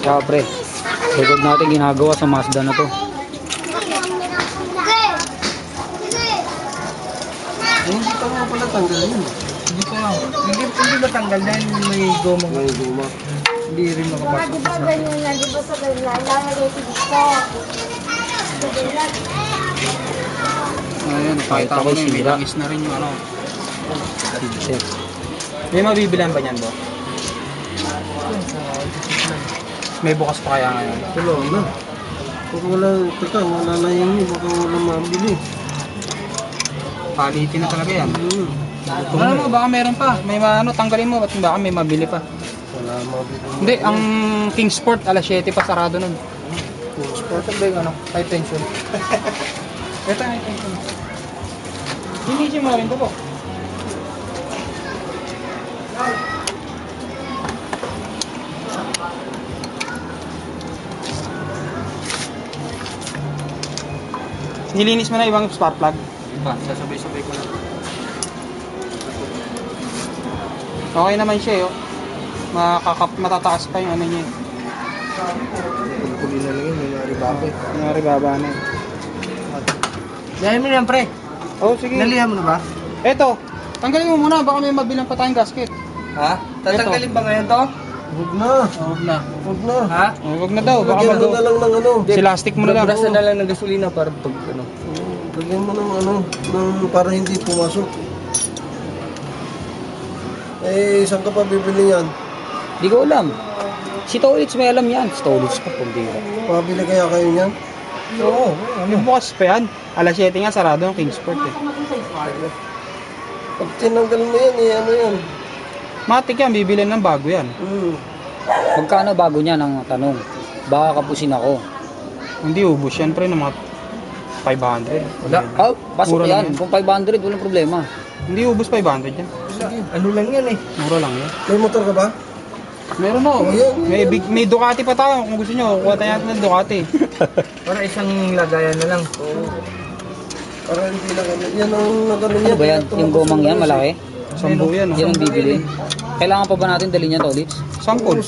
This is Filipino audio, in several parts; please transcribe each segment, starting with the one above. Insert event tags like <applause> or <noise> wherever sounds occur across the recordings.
Tsaka pre, record natin ginagawa sa Mazda na to. Eh, hindi pa nga pala tanggal yun. Hindi pa nga. Hindi, hindi matanggal dahil may goma. May guma. Hindi rin makapasok. di ba ganyan na, di ba sa ganyan, lalagay ko dito. Sa ganyan. Ayun, pakita ko na yun, may langis na rin yung ano. May mabibilan ba niyan, Bo? May bukas pa kaya ngayon? Wala na. Kung wala, teka, wala na yun eh. Baka wala mabili. Quality na talaga yan. Hmm. Ano mo, baka meron pa. May ma- ano, tanggalin mo, ba't baka may mabili pa. Wala mabili. Hindi, ang Kingsport, alas 7 pa sarado nun. Kingsport, ba yung ano, high tension? <laughs> Ito high tension. Linisin mo rin to po. Nilinis mo na ibang spark plug? Pa, sasabay-sabay ko lang. Okay naman siya eh. oh. Makakap, matataas pa yung ano niya. eh. Puli na lang yun, may naribabe. Nangyari baba na eh. Dahil mo yan, pre. Oh, sige. Nalihan mo na ba? Eto, tanggalin mo muna, baka may mabilang pa tayong gasket. Ha? Tatanggalin ba ngayon to? Huwag na. Huwag na. Huwag na. Ha? Oh, wag na daw, baka mag- na lang ng ano. Silastic mo na lang. Brasa na lang ng gasolina para pag ano. Lagyan mo ng ano, ng, para hindi pumasok. Eh, saan ka pa bibili yan? Di ko alam. Si Tolitz may alam yan. Si Tolitz pa pambira. Pabili kaya kayo niyan? Oo, yung bukas pa yan. Alas 7 nga, sarado yung Kingsport eh. Pag tinanggal mo yan, eh, ano yan? Matik yan, bibilin ng bago yan. Hmm. Magkano bago niya ng tanong? Baka kapusin ako. Hindi ubos yan, pre, ng mga 500. Wala. Oh, pasok Mura yan. lang yan. Kung 500, walang problema. Hindi ubos 500 yan. Ano lang yan eh? Mura lang yan. May motor ka ba? Meron mo. Oh, yan. May, big, may Ducati pa tayo. Kung gusto nyo, kuha tayo natin ng Ducati. <laughs> Para isang lagayan na lang. Oo. Para hindi na ano. Yan ang nagano Ano ba yan? Yung gomang yan, malaki? Sambu yan. Yan ang bibili. Kailangan pa ba natin dalhin yan, Tolitz? Sample.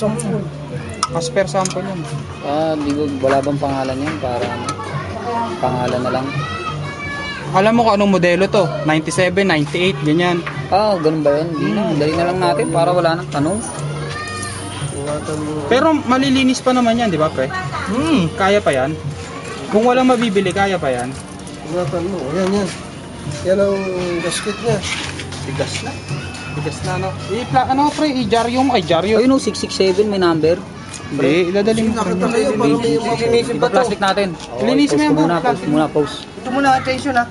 As per sample yan. Ah, di ba, wala bang pangalan yan para ano? Pangalan na lang. Alam mo kung anong modelo to? 97, 98, ganyan. Ah, ganun ba yun? Hindi na. Dali na lang natin para wala nang tanong. Pero malilinis pa naman yan, di ba, pre? Hmm. Kaya pa yan. Kung walang mabibili, kaya pa yan. Ingatan mo. Yan, yan. Yan ang gasket niya. Bigas na. Bigas na, no? I-pla, ano, pre? I-jaryo mo. Ay, jaryo. Ayun o, 667 may number. Hindi, iladaling mo. Nakita kayo para may mapinisin Iba plastic natin. Linisin mo yan, ko muna, post muna, post. Ito muna attention ha.